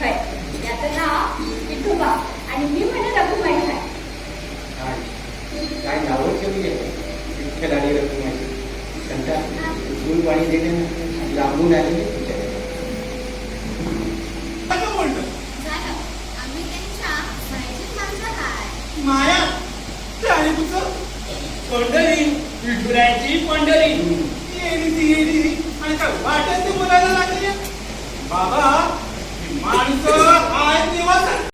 होय. याचं नाव विठोबा आणि मी म्हणजे रघुमाई आहे काय? काय नावं ठेवली आहे? विठ्ठल आणि रघुमाई संता गुण पाणी देणे लांबून आलेले तुझ्याकडे असं म्हणलं झालं. आम्ही त्यांच्या माहितीत माणसं हाय माया? ते आणि तुझं? पंढरी. विठुरायाची पंढरी. येडी ती येडी आणि काय वाटेल ते बोलायला लागले? बाबा माणसं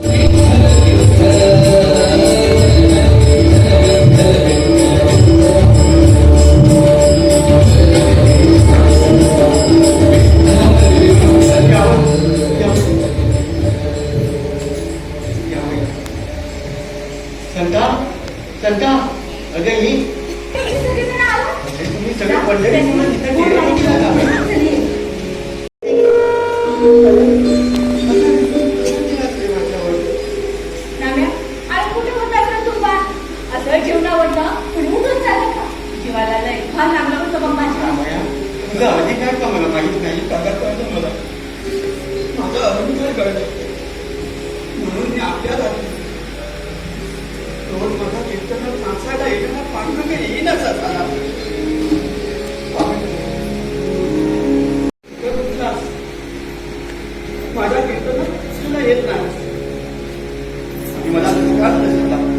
माझा अहंकार म्हणून मी आपल्याला रोज माझा कीर्तनात नाचायला येताना पाठणं काही येईनच झाला माझ्या कीर्तन येत नाही. मला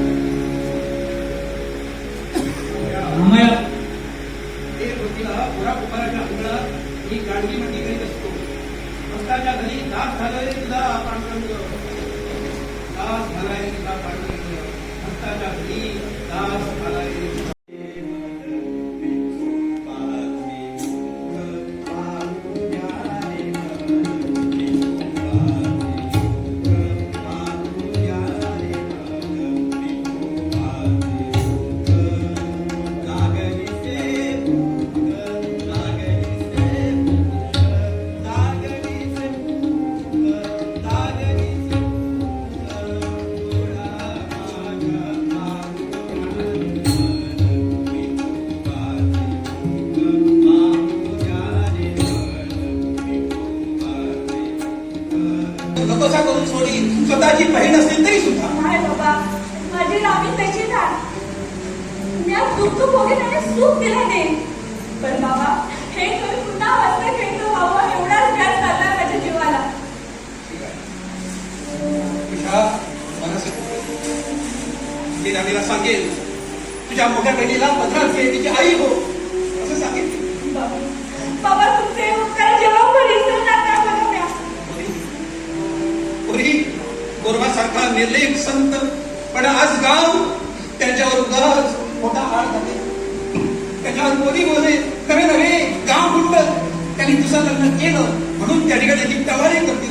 नकोसा करून सोडी स्वतःची बहीण असेल तरी सुद्धा नाही बाबा, माझी रामी तशीच आहे. मी आज दुःख भोगेन आणि सुख दिलं नाही. पण बाबा, हे तुम्ही पुन्हा वाचता खेळतो व्हावं एवढाच व्याज चालला माझ्या जीवाला. तुझ्या मनात मी राणीला सांगेल तुझ्या मोठ्या बहिणीला भद्रात घे तिची आई हो असं सांगेल बाबा, बाबा, गोरवासारखा निर्लेप संत. पण आज गाव त्याच्यावर गरज मोठा हार झाले. त्याच्यावर कोणी बोले खरे नव्हे गाव गुंड. त्यांनी तुझं लग्न केलं. म्हणून त्या ठिकाणी त्याची करते.